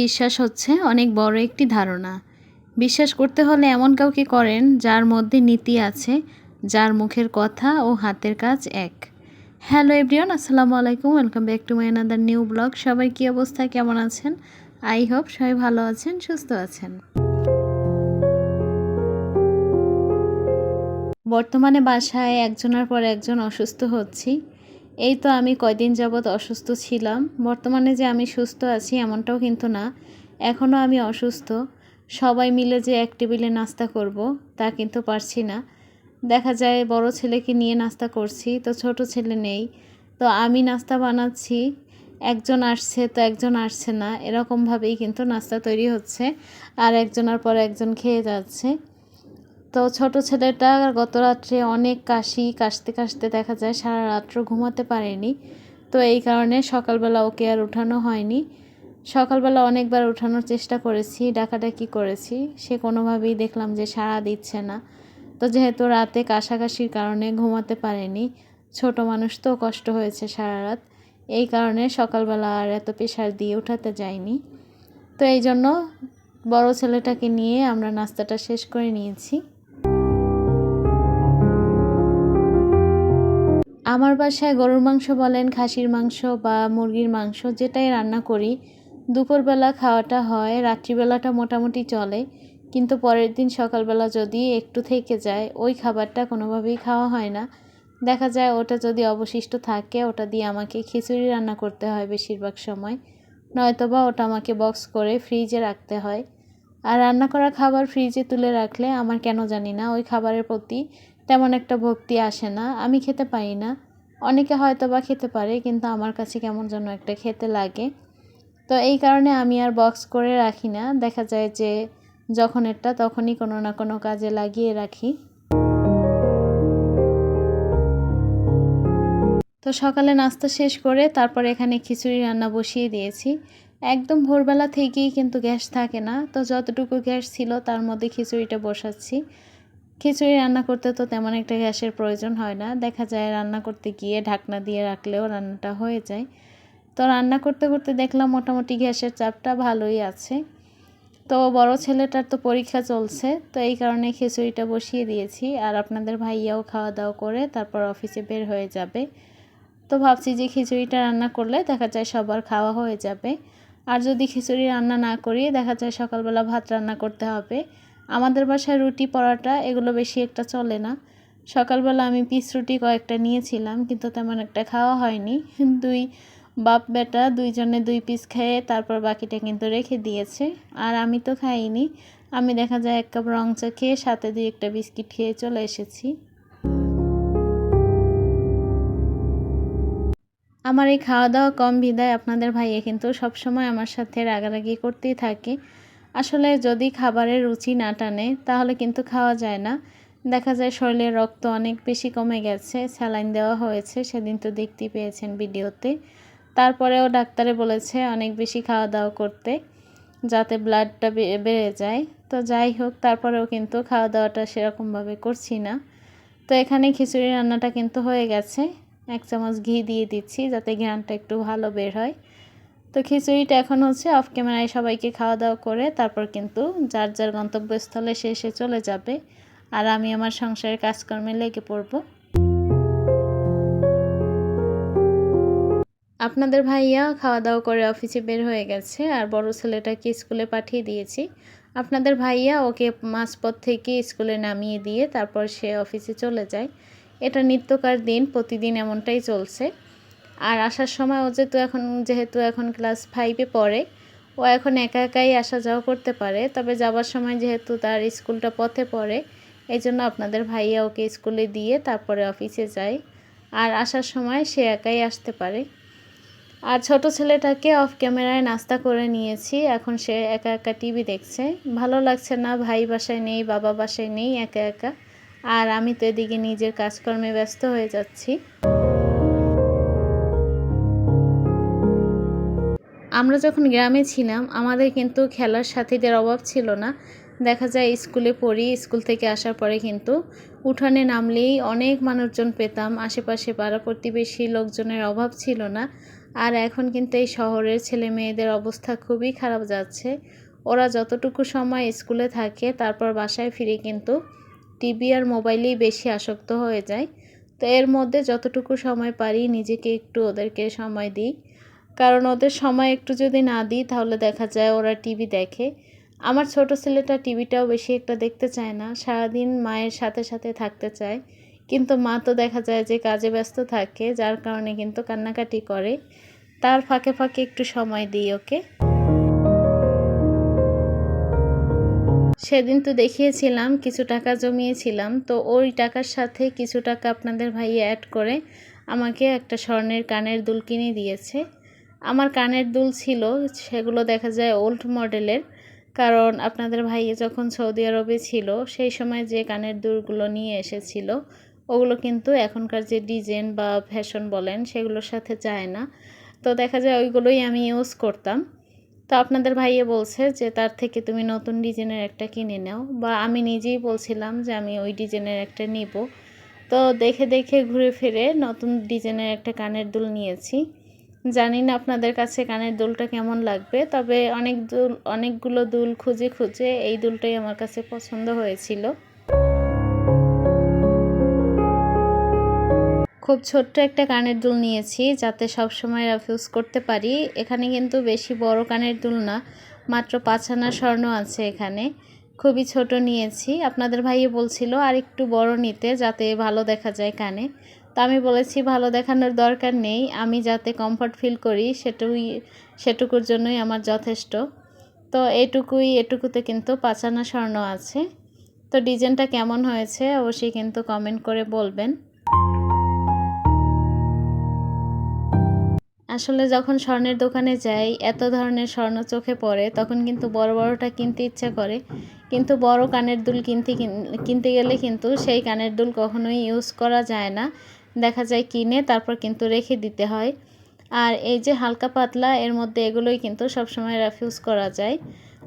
বিশ্বাস হচ্ছে অনেক বড় একটি ধারণা। বিশ্বাস করতে হলে এমন কাউকে করেন যার মধ্যে নীতি আছে, যার মুখের কথা ও হাতের কাজ এক। হ্যালো এভরিওয়ান, আসসালামু আলাইকুম, welcome back to my another new blog. সবাই কী অবস্থা, কেমন আছেন? আই হোপ সবাই ভালো আছেন, সুস্থ আছেন। বর্তমানে বাসায় একজনের পর একজন অসুস্থ হচ্ছি। এই তো আমি কয়দিন যাবৎ অসুস্থ ছিলাম। বর্তমানে যে আমি সুস্থ আছি এমনটাও কিন্তু না। এখনও আমি অসুস্থ। সবাই মিলে যে এক টেবিলে নাস্তা করব, তা কিন্তু পারছি না। দেখা যায় বড় ছেলেকে নিয়ে নাস্তা করছি, তো ছোট ছেলে নেই। তো আমি নাস্তা বানাচ্ছি, একজন আসছে তো একজন আসছে না। এরকমভাবেই কিন্তু নাস্তা তৈরি হচ্ছে, আর একজনের পর একজন খেয়ে যাচ্ছে। তো ছোট ছেলেটা গত রাত্রে অনেক কাশি, কাশতে কাশতে দেখা যায় সারা রাত্র ঘুমাতে পারেনি। তো এই কারণে সকালবেলা ওকে আর উঠানো হয়নি। সকালবেলা অনেকবার উঠানোর চেষ্টা করেছি, ডাকাডাকি করেছি। সে কোনোভাবেই দেখলাম যে সাড়া দিচ্ছে না। তো যেহেতু রাতে কাশাকাশির কারণে ঘুমাতে পারেনি, ছোট মানুষ তো কষ্ট হয়েছে সারা রাত। এই কারণে সকালবেলা আর এত প্রেশার দিয়ে উঠাতে যায়নি তো এই জন্য বড় ছেলেটাকে নিয়ে আমরা নাস্তাটা শেষ করে নিয়েছি। আমার বাসায় গরুর মাংস বলেন, খাসির মাংস বা মুরগির মাংস, যেটাই রান্না করি, দুপুরবেলা খাওয়াটা হয়, রাত্রিবেলাটা মোটামুটি চলে। কিন্তু পরের দিন সকালবেলা যদি একটু থেকে যায়, ওই খাবারটা কোনোভাবেই খাওয়া হয় না। দেখা যায় ওটা যদি অবশিষ্ট থাকে, ওটা দিয়ে আমাকে খিচুড়ি রান্না করতে হয় বেশিরভাগ সময়। নয়তোবা ওটা আমাকে বক্স করে ফ্রিজে রাখতে হয়। আর রান্না করা খাবার ফ্রিজে তুলে রাখলে, আমার কেন জানি না, ওই খাবারের প্রতি তেমন একটা ভক্তি আসে না। আমি খেতে পারি না। অনেকে হয়তো বা খেতে পারে, কিন্তু আমার কাছে কেমন যেন একটা খেতে লাগে। তো এই কারণে আমি আর বক্স করে রাখি না। দেখা যায় যে যখন এটা তখনই কোনো না কোনো কাজে লাগিয়ে রাখি। তো সকালে নাস্তা শেষ করে তারপর এখানে খিচুড়ি রান্না বসিয়ে দিয়েছি। একদম ভোরবেলা থেকেই কিন্তু গ্যাস থাকে না। তো যতটুকু গ্যাস ছিল তার মধ্যে খিচুড়িটা বসাচ্ছি। খিচুড়ি রান্না করতে তো তেমন একটা গ্যাসের প্রয়োজন হয় না। দেখা যায় রান্না করতে গিয়ে ঢাকনা দিয়ে রাখলেও রান্নাটা হয়ে যায়। তো রান্না করতে করতে দেখলাম মোটামুটি গ্যাসের চাপটা ভালোই আছে। তো বড় ছেলেটার তো পরীক্ষা চলছে, তো এই কারণে খিচুড়িটা বসিয়ে দিয়েছি। আর আপনাদের ভাইয়াও খাওয়া দাওয়া করে তারপর অফিসে বের হয়ে যাবে। তো ভাবছি যে খিচুড়িটা রান্না করলে দেখা যায় সবার খাওয়া হয়ে যাবে। আর যদি খিচুড়ি রান্না না করি, দেখা যায় সকালবেলা ভাত রান্না করতে হবে। আমাদের বাসায় রুটি, পরোটা, এগুলো বেশি একটা চলে না। সকালবেলা আমি পিস রুটি কয়েকটা নিয়েছিলাম, কিন্তু তেমন একটা খাওয়া হয়নি। দুই বাপ বেটা দুইজনে দুই পিস খেয়ে তারপর বাকিটা কিন্তু রেখে দিয়েছে। আর আমি তো খাইনি। আমি দেখা যায় এক কাপ রং চা খেয়ে সাথে দুই একটা বিস্কিট খেয়ে চলে এসেছি। আমার এই খাওয়া দাওয়া কম বিদায় আপনাদের ভাইয়ে কিন্তু সবসময় আমার সাথে রাগারাগি করতেই থাকে। আসলে যদি খাবারের রুচি না টানে, তাহলে কিন্তু খাওয়া যায় না। দেখা যায় শরীরের রক্ত অনেক বেশি কমে গেছে, স্যালাইন দেওয়া হয়েছে, সেদিন তো দেখতেই পেয়েছেন ভিডিওতে। তারপরেও ডাক্তারে বলেছে অনেক বেশি খাওয়া দাওয়া করতে, যাতে ব্লাডটা বেড়ে যায়। তো যাই হোক, তারপরেও কিন্তু খাওয়া দাওয়াটা সেরকমভাবে করছি না। তো এখানে খিচুড়ি রান্নাটা কিন্তু হয়ে গেছে। এক চামচ ঘি দিয়ে দিচ্ছি, যাতে ঘ্রানটা একটু ভালো বের হয়। তো খিচুড়িটা এখন হচ্ছে অফ ক্যামেরায় সবাইকে খাওয়া দাওয়া করে তারপর কিন্তু যার যার গন্তব্যস্থলে শেষে চলে যাবে। আর আমি আমার সংসারের কাজকর্মে লেগে পড়ব। আপনাদের ভাইয়া খাওয়া দাওয়া করে অফিসে বের হয়ে গেছে আর বড় ছেলেটাকে স্কুলে পাঠিয়ে দিয়েছি। আপনাদের ভাইয়া ওকে মাঝপথ থেকে স্কুলে নামিয়ে দিয়ে তারপর সে অফিসে চলে যায়। এটা নিত্যকার দিন, প্রতিদিন এমনটাই চলছে। আর আসার সময় ও যেহেতু এখন যেহেতু এখন ক্লাস ফাইভে পড়ে, ও এখন একা একাই আসা যাওয়া করতে পারে। তবে যাবার সময় যেহেতু তার স্কুলটা পথে পড়ে এই জন্য আপনাদের ভাইয়া ওকে স্কুলে দিয়ে তারপরে অফিসে যায়। আর আসার সময় সে একাই আসতে পারে। আর ছোট ছেলেটাকে অফ ক্যামেরায় নাস্তা করে নিয়েছি। এখন সে একা একা টিভি দেখছে। ভালো লাগছে না, ভাই বাসায় নেই, বাবা বাসায় নেই, একা একা। আর আমি তো এদিকে নিজের কাজকর্মে ব্যস্ত হয়ে যাচ্ছি। আমরা যখন গ্রামে ছিলাম, আমাদের কিন্তু খেলার সাথীদের অভাব ছিল না। দেখা যায় স্কুলে পড়ি, স্কুল থেকে আসার পরে কিন্তু উঠানে নামলেই অনেক মানুষজন পেতাম। আশেপাশে পাড়া প্রতিবেশী লোকজনের অভাব ছিল না। আর এখন কিন্তু এই শহরের ছেলে মেয়েদের অবস্থা খুবই খারাপ যাচ্ছে। ওরা যতটুকু সময় স্কুলে থাকে, তারপর বাসায় ফিরে কিন্তু টিভি আর মোবাইলেই বেশি আসক্ত হয়ে যায়। তো এর মধ্যে যতটুকু সময় পারি, নিজেকে একটু ওদেরকে সময় দিই। কারণ ওদের সময় একটু যদি না দিই, তাহলে দেখা যায় ওরা টিভি দেখে। আমার ছোট ছেলেটা টিভিটাও বেশি একটা দেখতে চায় না, সারাদিন মায়ের সাথে সাথে থাকতে চায়। কিন্তু মা তো দেখা যায় যে কাজে ব্যস্ত থাকে, যার কারণে কিন্তু কান্নাকাটি করে। তার ফাঁকে ফাঁকে একটু সময় দিই ওকে। সেদিন তো দেখিয়েছিলাম, কিছু টাকা জমিয়েছিলাম। তো ওই টাকার সাথে কিছু টাকা আপনাদের ভাই অ্যাড করে আমাকে একটা স্বর্ণের কানের দুল কিনে দিয়েছে। আমার কানের দুল ছিল, সেগুলো দেখা যায় ওল্ড মডেলের কারণ আপনাদের ভাইয়ে যখন সৌদি আরবে ছিল, সেই সময় যে কানের দুলগুলো নিয়ে এসেছিল, ওগুলো কিন্তু এখনকার যে ডিজাইন বা ফ্যাশন বলেন, সেগুলোর সাথে যায় না। তো দেখা যায় ওইগুলোই আমি ইউজ করতাম। তো আপনাদের ভাইয়ে বলছে যে, তার থেকে তুমি নতুন ডিজাইনের একটা কিনে নাও। বা আমি নিজেই বলছিলাম যে, আমি ওই ডিজাইনের একটা নিব। তো দেখে দেখে ঘুরে ফিরে নতুন ডিজাইনের একটা কানের দুল নিয়েছি। জানি না আপনাদের কাছে কানের দুলটা কেমন লাগবে, তবে অনেক দুল, অনেকগুলো দুল খুঁজে খুঁজে এই দুলটাই আমার কাছে পছন্দ হয়েছিল। খুব ছোট্ট একটা কানের দুল নিয়েছি, যাতে সব সময় রেফিউজ করতে পারি। এখানে কিন্তু বেশি বড় কানের দুল না, মাত্র পাঁচ আনা স্বর্ণ আছে এখানে। খুবই ছোট নিয়েছি। আপনাদের ভাইয়ে বলছিল আর একটু বড় নিতে, যাতে ভালো দেখা যায় কানে। আমি বলেছি, ভালো দেখানোর দরকার নেই। আমি যাতে কমফর্ট ফিল করি, সেটুই, সেটুকুর জন্যই আমার যথেষ্ট। তো এটুকুই, এটুকুতে কিন্তু পাঁচানা স্বর্ণ আছে। তো ডিজাইনটা কেমন হয়েছে, অবশ্যই কিন্তু কমেন্ট করে বলবেন। আসলে যখন স্বর্ণের দোকানে যাই, এত ধরনের স্বর্ণ চোখে পড়ে, তখন কিন্তু বড় বড়টা কিনতে ইচ্ছা করে। কিন্তু বড় কানের দুল কিনতে কিনতে গেলে কিন্তু সেই কানের দুল কখনোই ইউজ করা যায় না। দেখা যায় কিনে, তারপর কিন্তু রেখে দিতে হয়। আর এই যে হালকা পাতলা, এর মধ্যে এগুলোই কিন্তু সবসময় রেফিউজ করা যায়।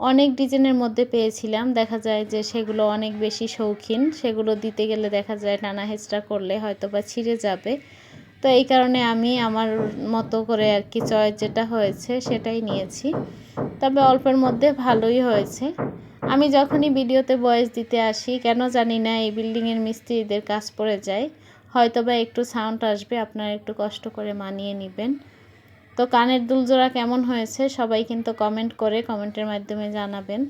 অনেক ডিজাইনের মধ্যে পেয়েছিলাম। দেখা যায় যে সেগুলো অনেক বেশি শৌখিন। সেগুলো দিতে গেলে দেখা যায় টানা হেঁচড়া করলে হয়তো বা ছিঁড়ে যাবে। তো এই কারণে আমি আমার মতো করে আর কি চয়েস যেটা হয়েছে সেটাই নিয়েছি। তবে অল্পের মধ্যে ভালোই হয়েছে। আমি যখনই ভিডিওতে বয়স দিতে আসি, কেন জানি না এই বিল্ডিংয়ের মিস্ত্রিদের কাজ পড়ে যায়। হয়তো বা একটু সাউন্ড আসবে, আপনারা একটু কষ্ট করে মানিয়ে নেবেন। তো কানের দুলজোড়া কেমন হয়েছে, সবাই কিন্তু কমেন্ট করে কমেন্টের মাধ্যমে জানাবেন।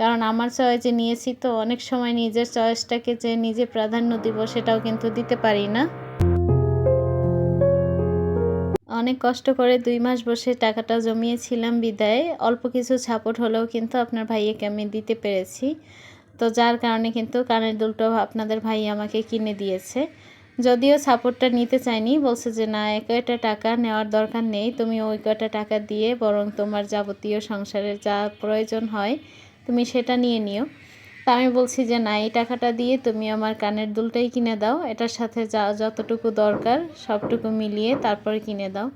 কারণ আমার চয়েসে নিয়েছি তো, অনেক সময় নিজের চয়েসটাকে যে নিজে প্রাধান্য দিব সেটাও কিন্তু দিতে পারি না। অনেক কষ্ট করে দুই মাস বসে টাকাটা জমিয়েছিলাম বিদায়, অল্প কিছু ছাপট হলেও কিন্তু আপনার ভাইয়াকে আমি দিতে পেরেছি। তো যার কারণে কিন্তু কানের দুলটাও আপনাদের ভাই আমাকে কিনে দিয়েছে। যদিও সাপোর্টটা নিতে চাইনি, বলছে যে, না এক কয়টা টাকা নেওয়ার দরকার নেই, তুমি ওই কয়টা টাকা দিয়ে বরং তোমার যাবতীয় সংসারের যা প্রয়োজন হয়, তুমি সেটা নিয়ে নিও। তা আমি বলছি যে, না, এই টাকাটা দিয়ে তুমি আমার কানের দুলটাই কিনে দাও, এটার সাথে যা, যতটুকু দরকার, সবটুকু মিলিয়ে তারপরে কিনে দাও।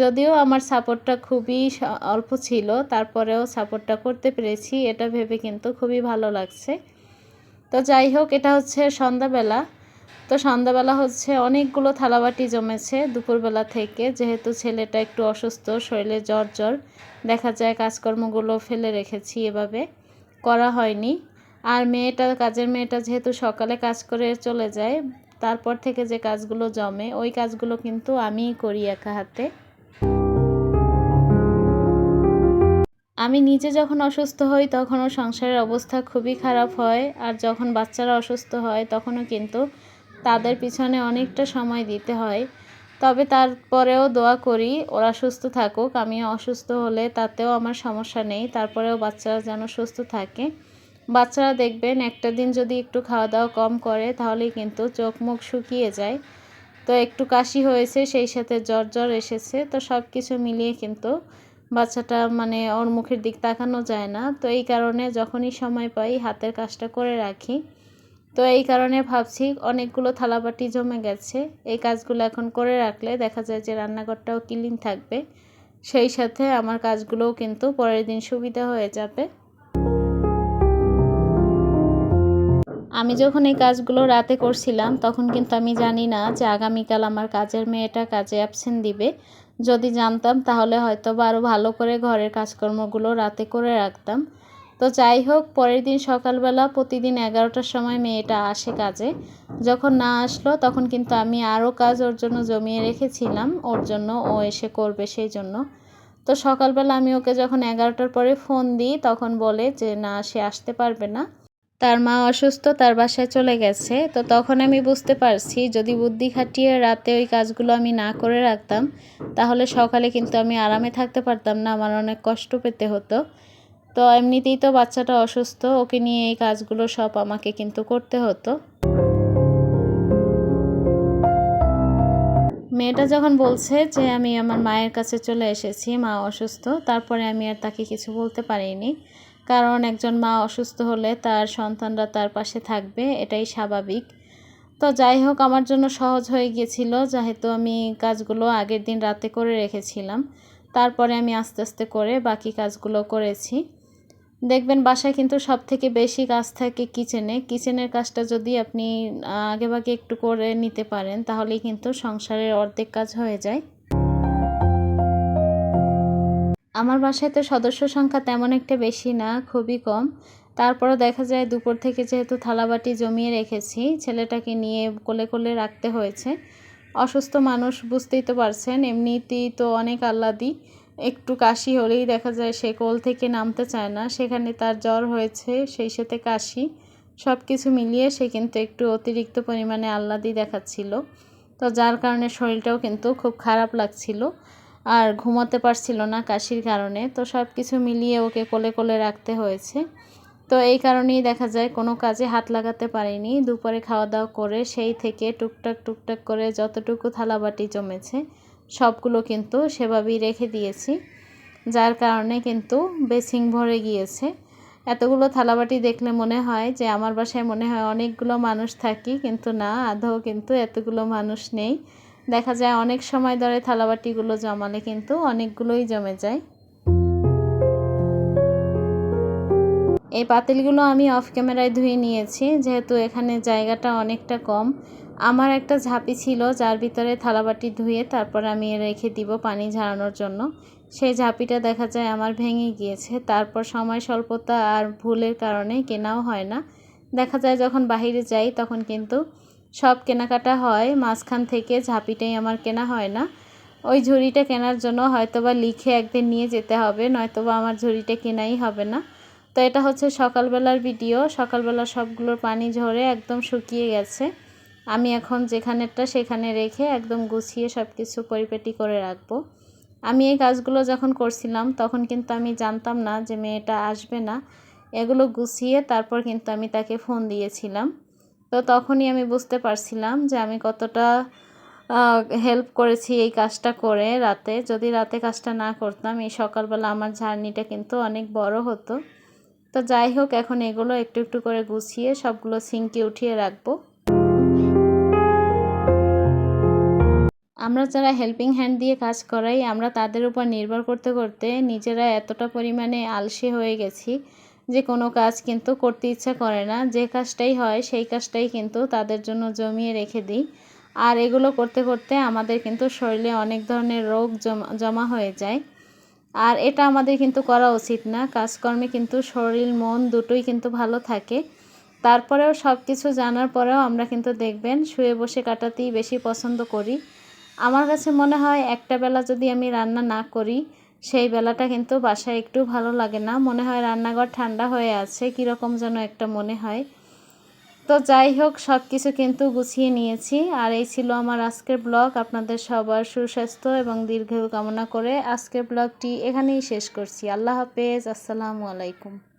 যদিও আমার সাপোর্টটা খুবই অল্প ছিল, তারপরেও সাপোর্টটা করতে পেরেছি, এটা ভেবে কিন্তু খুবই ভালো লাগছে। তো যাই হোক, এটা হচ্ছে সন্ধ্যাবেলা। তো সন্ধ্যাবেলা হচ্ছে অনেকগুলো থালাবাটি জমেছে দুপুরবেলা থেকে, যেহেতু ছেলেটা একটু অসুস্থ, শরীরে জ্বর জ্বর, দেখা যায় কাজকর্মগুলো ফেলে রেখেছি এভাবে, করা হয়নি। আর মেয়েটা, কাজের মেয়েটা যেহেতু সকালে কাজ করে চলে যায়, তারপর থেকে যে কাজগুলো জমে, ওই কাজগুলো কিন্তু আমিই করি একা হাতে। আমি নিজে যখন অসুস্থ হই, তখনও সংসারের অবস্থা খুবই খারাপ হয়, আর যখন বাচ্চারা অসুস্থ হয়, তখনও কিন্তু তাদের পিছনে অনেকটা সময় দিতে হয়। তবে তারপরেও দোয়া করি, ওরা সুস্থ থাকুক। আমি অসুস্থ হলে তাতেও আমার সমস্যা নেই। তারপরেও বাচ্চারা যেন সুস্থ থাকে। বাচ্চারা দেখবেন, একটা দিন যদি একটু খাওয়া দাওয়া কম করে, তাহলেই কিন্তু চোখ মুখ শুকিয়ে যায়। তো একটু কাশি হয়েছে, সেই সাথে জ্বর জ্বর এসেছে। তো সব কিছু মিলিয়ে কিন্তু বাচ্চাটা মানে ওর মুখের দিক তাকানো যায় না। তো এই কারণে যখনই সময় পাই, হাতের কাজটা করে রাখি। তো এই কারণে ভাবছি অনেকগুলো থালাবাটি জমে গেছে। এই কাজগুলো এখন করে রাখলে দেখা যায় যে রান্নাঘরটাও ক্লিন থাকবে। সেই সাথে আমার কাজগুলোও কিন্তু পরের দিন সুবিধা হয়ে যাবে। আমি যখন এই কাজগুলো রাতে করছিলাম, তখন কিন্তু আমি জানি না যে আগামীকাল আমার কাজের মেয়েটা কাজে অ্যাবসেন্ট দিবে। যদি জানতাম, তাহলে হয়তো বা আরও ভালো করে ঘরের কাজকর্মগুলো রাতে করে রাখতাম। তো যাই হোক পরের দিন সকালবেলা প্রতিদিন এগারোটার সময় মেয়েটা আসে কাজে। যখন না আসলো, তখন কিন্তু আমি আরও কাজ ওর জন্য জমিয়ে রেখেছিলাম, ওর জন্য ও এসে করবে সেই জন্য। তো সকালবেলা আমি ওকে যখন এগারোটার পরে ফোন দিই, তখন বলে যে, না, সে আসতে পারবে না। তার মা অসুস্থ, তার বাসায় চলে গেছে। তো তখন আমি বুঝতে পারছি, যদি বুদ্ধি খাটিয়ে রাতে ওই কাজগুলো আমি না করে রাখতাম, তাহলে সকালে কিন্তু আমি আরামে থাকতে পারতাম না, আমার অনেক কষ্ট পেতে হতো। তো এমনিতেই তো বাচ্চাটা অসুস্থ, ওকে নিয়ে এই কাজগুলো সব আমাকে কিন্তু করতে হতো। মেয়েটা যখন বলছে যে আমি আমার মায়ের কাছে চলে এসেছি, মা অসুস্থ, তারপরে আমি আর তাকে কিছু বলতে পারিনি। কারণ একজন মা অসুস্থ হলে তার সন্তানরা তার পাশে থাকবে, এটাই স্বাভাবিক। তো যাই হোক, আমার জন্য সহজ হয়ে গিয়েছিল, যেহেতু আমি কাজগুলো আগের দিন রাতে করে রেখেছিলাম। তারপরে আমি আস্তে আস্তে করে বাকি কাজগুলো করেছি। দেখবেন বাসায় কিন্তু সব থেকে বেশি কাজ থাকে কিচেনে। কিচেনের কাজটা যদি আপনি আগেভাগে একটু করে নিতে পারেন, তাহলেই কিন্তু সংসারের অর্ধেক কাজ হয়ে যায়। আমার বাসায় তো সদস্য সংখ্যা তেমন একটা বেশি না, খুবই কম। তারপরও দেখা যায় দুপুর থেকে যেহেতু থালাবাটি জমিয়ে রেখেছি, ছেলেটাকে নিয়ে কোলে কোলে রাখতে হয়েছে। অসুস্থ মানুষ বুঝতেই তো পারছেন, এমনিতেই তো অনেক আহ্লাদি। একটু কাশি হলেই দেখা যায় সে কোল থেকে নামতে চায় না। সেখানে তার জ্বর হয়েছে, সেই সাথে কাশি। সব কিছু মিলিয়ে সে কিন্তু একটু অতিরিক্ত পরিমাণে আহ্লাদি দেখাচ্ছিল। তো যার কারণে শরীরটাও কিন্তু খুব খারাপ লাগছিল আর ঘুমাতে পারছিল না কাশির কারণে। তো সব কিছু মিলিয়ে ওকে কোলে কোলে রাখতে হয়েছে। তো এই কারণেই দেখা যায় কোনো কাজে হাত লাগাতে পারিনি। দুপুরে খাওয়া দাওয়া করে সেই থেকে টুকটাক টুকটাক করে যতটুকু থালাবাটি জমেছে সবগুলো কিন্তু সেভাবেই রেখে দিয়েছি। যার কারণে কিন্তু বেসিং ভরে গিয়েছে। এতগুলো থালাবাটি দেখলে মনে হয় যে আমার বাসায় মনে হয় অনেকগুলো মানুষ থাকি, কিন্তু না, আদৌ কিন্তু এতগুলো মানুষ নেই। দেখা যায় অনেক সময় ধরে থালাবাটিগুলো জমালে কিন্তু অনেকগুলোই জমে যায়। এই পাতিলগুলো আমি অফ ক্যামেরায় ধুয়ে নিয়েছি, যেহেতু এখানে জায়গাটা অনেকটা কম। আমার একটা ঝাঁপি ছিল, যার ভিতরে থালাবাটি ধুয়ে তারপর আমি রেখে দিব পানি ঝাড়ানোর জন্য। সেই ঝাঁপিটা দেখা যায় আমার ভেঙে গিয়েছে। তারপর সময়, স্বল্পতা আর ভুলের কারণে কেনাও হয় না। দেখা যায় যখন বাহিরে যাই, তখন কিন্তু সব কেনাকাটা হয়। মাঝখান থেকে ঝাঁপিটাই আমার কেনা হয় না। ওই ঝুড়িটা কেনার জন্য হয়তোবা লিখে একদিন নিয়ে যেতে হবে, নয়তোবা আমার ঝুড়িটা কেনাই হবে না। তো এটা হচ্ছে সকালবেলার ভিডিও। সকালবেলা সবগুলোর পানি ঝরে একদম শুকিয়ে গেছে। আমি এখন যেখানেরটা সেখানে রেখে একদম গুছিয়ে সব কিছু পরিপেটি করে রাখব। আমি এই কাজগুলো যখন করছিলাম, তখন কিন্তু আমি জানতাম না যে মেয়েটা আসবে না। এগুলো গুছিয়ে তারপর কিন্তু আমি তাকে ফোন দিয়েছিলাম। তো তখনই আমি বুঝতে পারছিলাম যে আমি কতটা হেল্প করেছি এই কাজটা করে রাতে। যদি রাতে কাজটা না করতাম, এই সকালবেলা আমার ঝার্নিটা কিন্তু অনেক বড় হতো। তো যাই হোক, এখন এগুলো একটু একটু করে গুছিয়ে সবগুলো সিঙ্কে উঠিয়ে রাখব। আমরা যারা হেল্পিং হ্যান্ড দিয়ে কাজ করাই, আমরা তাদের উপর নির্ভর করতে করতে নিজেরা এতটা পরিমাণে আলসে হয়ে গেছি যে কোনো কাজ কিন্তু করতে ইচ্ছা করে না। যে কাজটাই হয়, সেই কাজটাই কিন্তু তাদের জন্য জমিয়ে রেখে দিই। আর এগুলো করতে করতে আমাদের কিন্তু শরীরে অনেক ধরনের রোগ জমা জমা হয়ে যায়। আর এটা আমাদের কিন্তু করা উচিত না। কাজকর্মে কিন্তু শরীর, মন দুটোই কিন্তু ভালো থাকে। তারপরেও সব কিছু জানার পরেও আমরা কিন্তু দেখবেন, শুয়ে বসে কাটাতেই বেশি পছন্দ করি। আমার কাছে মনে হয় একটা বেলা যদি আমি রান্না না করি, সেই বেলাটা কিন্তু বাসায় একটু ভালো লাগে না। মনে হয় রান্নাঘর ঠান্ডা হয়ে আছে, কীরকম যেন একটা মনে হয়। তো যাই হোক সব কিছু কিন্তু গুছিয়ে নিয়েছি। আর এই ছিল আমার আজকের ব্লগ। আপনাদের সবার সুস্বাস্থ্য এবং দীর্ঘ কামনা করে আজকের ব্লগটি এখানেই শেষ করছি। আল্লাহ হাফেজ। আসসালামু আলাইকুম।